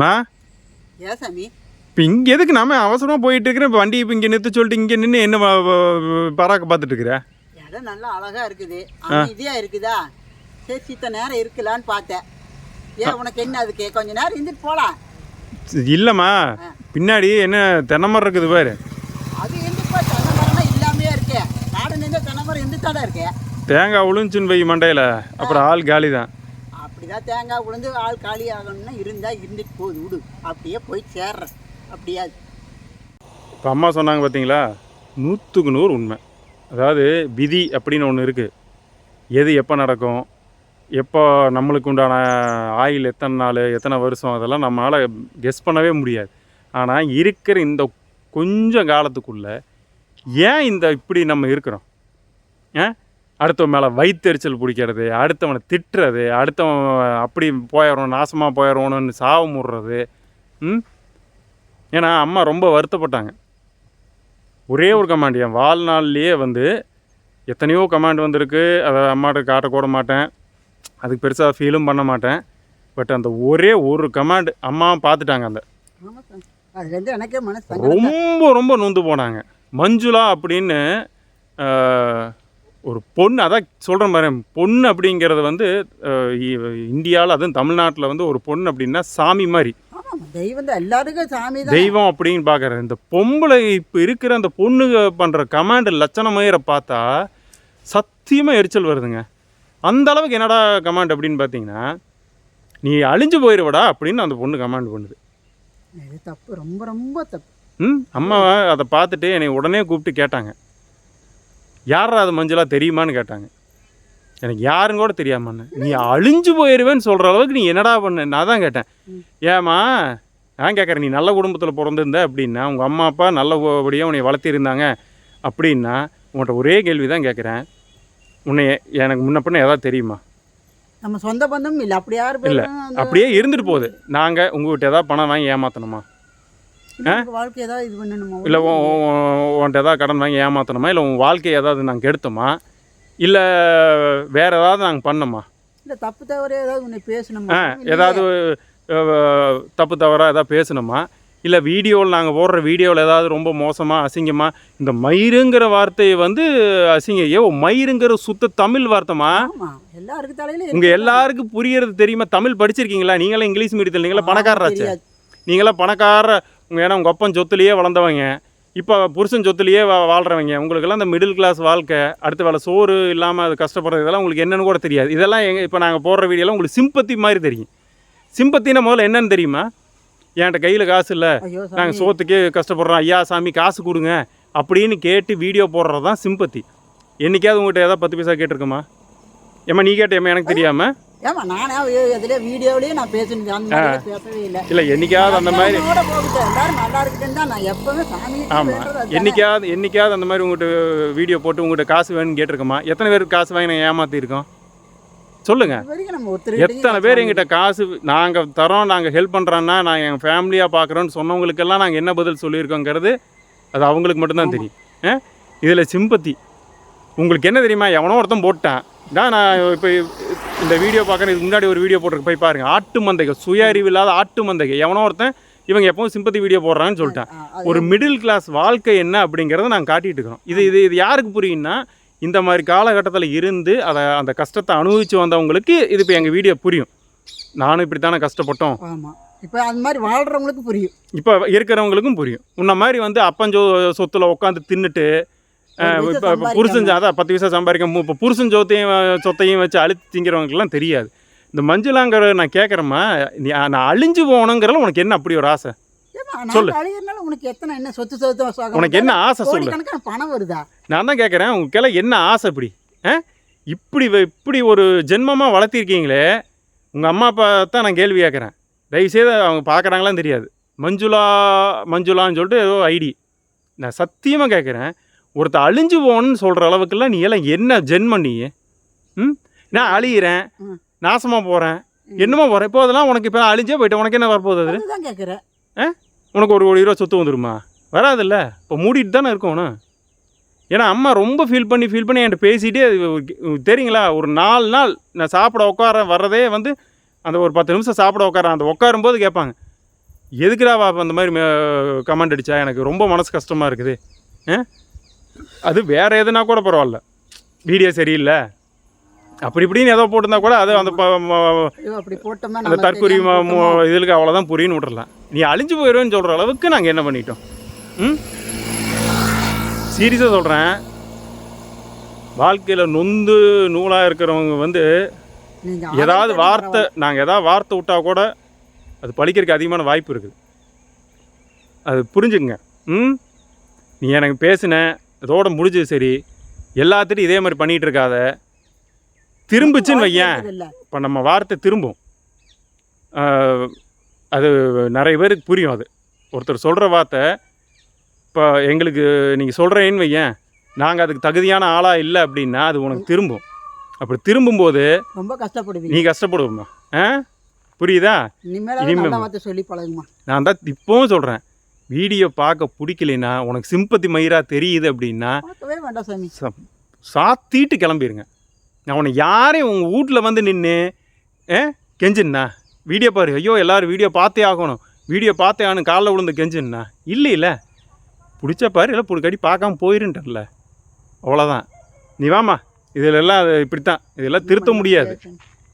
மா? சாமி? இப்போ இங்கே எதுக்கு நாம அவசரமாக போயிட்டு இருக்கிறேன் இப்போ வண்டி இப்போ இங்கே நிறுத்த சொல்லிட்டு இங்கே நின்று என்ன பராக்க பார்த்துட்டு இருக்கிற இடம் நல்லா அழகா இருக்குது. அமைதியா இருக்குதா? சரி சித்த நேரம் இருக்கலான்னு பார்த்தேன். ஏன் உனக்கு என்ன அதுக்கு? கொஞ்ச நேரம் இருந்துட்டு போலாம். இல்லைம்மா. பின்னாடி என்ன தென்னை மரம் இருக்குது பாரு. அது இருந்துப்பா தென்னை மரம்லாம் இல்லாமையே இருக்கே? நாடு நின்று தென்னை மரம் இருந்துட்டாடா இருக்கே? தேங்காய் உளுந்துச்சுன்னு வை மண்டையில். அப்புறம் ஆள் காலி தான் அப்படிதான் தேங்காய் உளுந்து ஆள் காலி ஆகணும்னா இருந்தால் இருந்துட்டு போகுது விடு. அப்படியே போய் சேர்றேன். அப்படியா இப்போ அம்மா சொன்னாங்க பார்த்தீங்களா நூற்றுக்கு நூறு உண்மை. அதாவது விதி அப்படின்னு ஒன்று இருக்குது எது எப்போ நடக்கும்? எப்போ நம்மளுக்கு உண்டான ஆயில் எத்தனை நாள் எத்தனை வருஷம்? அதெல்லாம் நம்மளால் கெஸ் பண்ணவே முடியாது. ஆனால் இருக்கிற இந்த கொஞ்சம் காலத்துக்குள்ளே ஏன் இந்த இப்படி நம்ம இருக்கிறோம்? ஏன்? அடுத்தவன் மேலே வயிற்றெரிச்சல் பிடிக்கிறது அடுத்தவனை திட்டுறது அடுத்தவன் அப்படி போயிடணும் நாசமாக போயிடணும்னு சாவு முடுறது ம்? ஏன்னா அம்மா ரொம்ப வருத்தப்பட்டாங்க. ஒரே ஒரு கமாண்ட் என் வாழ்நாள்லேயே வந்து எத்தனையோ கமாண்ட் வந்திருக்கு. அதை அம்மாட்ட காட்டக்கூட மாட்டேன். அதுக்கு பெருசாக ஃபீலும் பண்ண மாட்டேன். பட் அந்த ஒரே ஒரு கமாண்ட் அம்மா பார்த்துட்டாங்க அந்த. ரொம்ப ரொம்ப நொந்து போனாங்க. மஞ்சுளா அப்படின்னு ஒரு பொண்ணு அதான் சொல்கிறேன் பாரு பொண்ணு அப்படிங்கிறது வந்து இந்தியாவில் அதுவும் தமிழ்நாட்டில் வந்து ஒரு பொண்ணு அப்படின்னா சாமி மாதிரி. தெய்வம் தான் எல்லாருக்கும் சாமி தெய்வம் அப்படின்னு பார்க்குறேன். இந்த பொம்பளை இப்போ இருக்கிற அந்த பொண்ணுங்க பண்ணுற கமாண்ட் லட்சண மயிரை பார்த்தா சத்தியமாக எரிச்சல் வருதுங்க. அந்த அளவுக்கு என்னடா கமாண்ட் அப்படின்னு பார்த்தீங்கன்னா நீ அழிஞ்சு போயிடுவடா அப்படின்னு அந்த பொண்ணு கமாண்ட் பண்ணுது. தப்பு ரொம்ப ரொம்ப தப்பு. ம் அம்மா அதை பார்த்துட்டு என்னை உடனே கூப்பிட்டு கேட்டாங்க. யாரா அது மஞ்சளா தெரியுமான்னு கேட்டாங்க. எனக்கு யாருன்னு கூட தெரியாமண்ணே. நீ அழிஞ்சு போயிடுவேன்னு சொல்கிற அளவுக்கு நீ என்னடா பண்ண? நான் தான் கேட்டேன். ஏம்மா நான் கேட்குறேன் நீ நல்ல குடும்பத்தில் பிறந்திருந்த அப்படின்னா உங்கள் அம்மா அப்பா நல்லபடியாக உன்னை வளர்த்திருந்தாங்க அப்படின்னா உன்கிட்ட ஒரே கேள்வி தான் கேட்குறேன் உன்னை எனக்கு முன்ன பின்ன ஏதாவது தெரியுமா? நம்ம சொந்த பந்தமும் இல்லை. அப்படி யாரு பேரும் இல்ல, அப்படியே இருந்துட்டு போகுது. நாங்கள் உங்ககிட்ட ஏதாவது பணம் வாங்கி ஏமாற்றணுமா வாழ்க்கை ஏதாவது இது பண்ணணுமா? இல்லை உன்கிட்ட ஏதாவது கடன் வாங்கி ஏமாற்றணுமா இல்லை உன் வாழ்க்கையை ஏதாவது நாங்கள் கெடுத்தோமா? இல்லை வேறு ஏதாவது நாங்கள் பண்ணோமா? இல்லை தப்பு தவறு ஏதாவது உன்னை பேசணுமா. ஏதாவது தப்பு தவறாக ஏதாவது பேசணுமா? இல்லை வீடியோவில் நாங்கள் போடுற வீடியோவில் ஏதாவது ரொம்ப மோசமாக அசிங்கமாக இந்த மயிருங்கிற வார்த்தையை வந்து அசிங்க ஏ மயிருங்கிற சுத்த தமிழ் வார்த்தைமா எல்லாருக்கும் தலையில உங்கள் எல்லாருக்கும் புரியறது தெரியுமா? தமிழ் படிச்சிருக்கீங்களா? நீங்களாம் இங்கிலீஷ் மீடியத்தில் நீங்களாம் பணக்காரராச்சே. நீங்களாம் பணக்கார உங்கள் ஏன்னா உங்கள் அப்பன் சொத்துலேயே வளர்ந்தவங்க. இப்போ புருஷன் சொத்துலேயே வா வாழ்கிறவங்க உங்களுக்கெல்லாம் இந்த மிடில் கிளாஸ் வாழ்க்கை அடுத்த வேலை சோறு இல்லாமல் அது கஷ்டப்படுறது இதெல்லாம் உங்களுக்கு என்னன்னு கூட தெரியாது. இதெல்லாம் எங்க இப்போ நாங்கள் போடுற வீடியோலாம் உங்களுக்கு சிம்பத்தி மாதிரி தெரியும். சிம்பத்தின முதல்ல என்னன்னு தெரியுமா? என்கிட்ட கையில் காசு இல்லை. நாங்கள் சோத்துக்கே கஷ்டப்படுறோம். ஐயா சாமி காசு கொடுங்க அப்படின்னு கேட்டு வீடியோ போடுறது தான் சிம்பத்தி என்னைக்காவது உங்கள்கிட்ட ஏதாவது பத்து பைசா கேட்டிருக்கோமா? ஏம்மா நீ கேட்டேம்மா எனக்கு தெரியாமல் ஏமா நானே எதுல வீடியோலயே நான் பேசுனது அந்த மாதிரி பேசவே இல்லை. இல்லை என்னைக்காவது அந்த மாதிரி கூட போகட்டும். எல்லாரும் நல்லா இருக்குன்னு தான் நான் எப்பவுமே சாமி ஆமாம் என்னைக்காவது என்னைக்காவது அந்த மாதிரி உங்கள்கிட்ட வீடியோ போட்டு உங்கள்கிட்ட காசு வேணும்னு கேட்டிருக்கோமா? எத்தனை பேருக்கு காசு வாங்கி நான் நம்ம ஒருத்தர் எத்தனை பேர் எங்கிட்ட காசு நாங்கள் தரோம் நாங்கள் ஹெல்ப் பண்ணுறோன்னா நான் எங்கள் ஃபேமிலியாக பார்க்குறோன்னு சொன்னவங்களுக்கெல்லாம் நாங்கள் என்ன பதில் சொல்லியிருக்கோங்கிறது அது அவங்களுக்கு மட்டும்தான் தெரியும். இதில் சிம்பத்தி உங்களுக்கு என்ன தெரியுமா? எவனோ ஒருத்தன் போட்டான். நான் இப்போ இந்த வீடியோ பார்க்குறேன் இதுக்கு முன்னாடி ஒரு வீடியோ போட்டிருக்கு. போய் பாருங்கள் ஆட்டு மந்தைகள் சுய அறிவு இல்லாத ஆட்டு மந்தைகள். எவனோ ஒருத்தன் இவங்க எப்பவும் சிம்பத்தி வீடியோ போடுறான்னு சொல்லிட்டான். ஒரு மிடில் கிளாஸ் வாழ்க்கை என்ன அப்படிங்கிறத நாங்கள் காட்டிட்டு இருக்கிறோம். இது இது இது யாருக்கு புரியும்னா இந்த மாதிரி காலகட்டத்தில் இருந்து அதை அந்த கஷ்டத்தை அனுபவித்து வந்தவங்களுக்கு இது இப்போ எங்கள் வீடியோ புரியும். நானும் இப்படி தானே கஷ்டப்பட்டோம் இப்போ அந்த மாதிரி வாழ்றவங்களுக்கு புரியும். இப்போ இருக்கிறவங்களுக்கும் புரியும். உன்ன மாதிரி வந்து அப்பஞ்சோ சொத்துல உட்காந்து தின்னுட்டு இப்போ இப்போ புருஷன். அதான் பத்து பைசா சம்பாதிக்க இப்போ புருஷன் சொத்தையும் சொத்தையும் வச்சு அழுத்தி திங்கிறவங்களுக்குலாம் தெரியாது. இந்த மஞ்சுளாங்கிற நான் கேட்குறேம்மா நீ நான் அழிஞ்சு போகணுங்கிறல உனக்கு என்ன அப்படி ஒரு ஆசை? சொல்லு. உனக்கு எத்தனை என்ன சொத்து சொத்து உனக்கு என்ன ஆசை சொல்லு. பணம் வருதா? நான் தான் கேட்குறேன் உங்களுக்கெல்லாம் என்ன ஆசை இப்படி? ஆ? இப்படி இப்படி ஒரு ஜென்மமாக வளர்த்திருக்கீங்களே உங்கள் அம்மா அப்பா தான் நான் கேள்வி கேட்குறேன் தயவுசெய்து அவங்க பார்க்குறாங்களான்னு தெரியாது. மஞ்சுளா மஞ்சுளான்னு சொல்லிட்டு ஏதோ ஐடி. நான் சத்தியமாக கேட்குறேன் ஒருத்தர் அழிஞ்சு போகணும்னு சொல்கிற அளவுக்குலாம் நீ எல்லாம் என்ன ஜென்மம் நீ? ம்? நான் அழியிறேன். நாசமாக போகிறேன் என்னமோ போகிறேன் இப்போ அதெல்லாம் உனக்கு இப்போ அழிஞ்சே போயிட்டு உனக்கு என்ன வரப்போகுது அது? அதுதான் கேட்குறேன் உனக்கு ஒரு கோடி ரூபா சொத்து வந்துருமா? வராதுல்ல? இப்போ மூடிட்டு தானே இருக்கணும் ஏன்னா அம்மா ரொம்ப ஃபீல் பண்ணி ஃபீல் பண்ணி என்கிட்ட பேசிகிட்டே தெரியுங்களா? ஒரு நாலு நாள் நான் சாப்பிட உட்கார வர்றதே வந்து அந்த ஒரு பத்து நிமிஷம் சாப்பிட உட்கார அந்த உட்காரும்போது கேட்பாங்க. எதுக்குடா வா அந்த மாதிரி கமெண்ட் அடிச்சா? எனக்கு ரொம்ப மனசு கஷ்டமாக இருக்குது. ஆ? அது வேற எதுனா கூட பரவாயில்ல. வீடியோ சரியில்லை. அப்படி இப்படின்னு ஏதோ போட்டிருந்தா கூட அது அந்த அந்த தற்கொலை? இதுக்கு அவ்வளோதான் புரியுன்னு விட்டுறலாம். நீ அழிஞ்சு போயிடுவேன்னு சொல்கிற அளவுக்கு நாங்கள் என்ன பண்ணிட்டோம்? ம்? சீரியஸாக சொல்கிறேன் வாழ்க்கையில் நொந்து நூலாக இருக்கிறவங்க வந்து ஏதாவது வார்த்தை நாங்கள் ஏதாவது வார்த்தை விட்டா கூட அது பழிக்கிறதுக்கு அதிகமான வாய்ப்பு இருக்குது. அது புரிஞ்சுக்குங்க. ம்? நீ எனக்கு பேசின இதோட முடிஞ்சது சரி. எல்லாத்திட்டையும் இதே மாதிரி பண்ணிகிட்டு இருக்காத திரும்பிச்சுன்னு வையேன். இப்போ நம்ம வார்த்தை திரும்பும். அது நிறைய பேருக்கு புரியும் அது. ஒருத்தர் சொல்கிற வார்த்தை இப்போ எங்களுக்கு நீங்கள் சொல்கிறேன்னு வையேன். நாங்கள் அதுக்கு தகுதியான ஆளாக இல்லை அப்படின்னா அது உனக்கு திரும்பும். அப்படி திரும்பும்போது ரொம்ப கஷ்டப்படுவீங்க. நீ கஷ்டப்படுவோம்மா. ஆ? புரியுதா? இனிமேல சொல்லி பழகுமா? நான் தான் இப்போவும் சொல்கிறேன் வீடியோ பார்க்க பிடிக்கலைன்னா உனக்கு சிம்பத்தி மயிராக தெரியுது அப்படின்னா சாத்திட்டு கிளம்பிடுங்க நான் உன்னை யாரையும் உங்கள் வீட்டில் வந்து நின்று ஏ கெஞ்சின்னா வீடியோ பாரு ஐயோ எல்லாரும் வீடியோ பார்த்தே ஆகணும். வீடியோ பார்த்தே ஆகணும் காலைல விழுந்து கெஞ்சின்னா. இல்லை இல்லை பிடிச்ச பாரு இல்லை பிடிக்கடி பார்க்காம போயிருன்றல அவ்வளோதான் நீ வாமா இதில் எல்லாம் அது இப்படித்தான். இதெல்லாம் திருத்த முடியாது.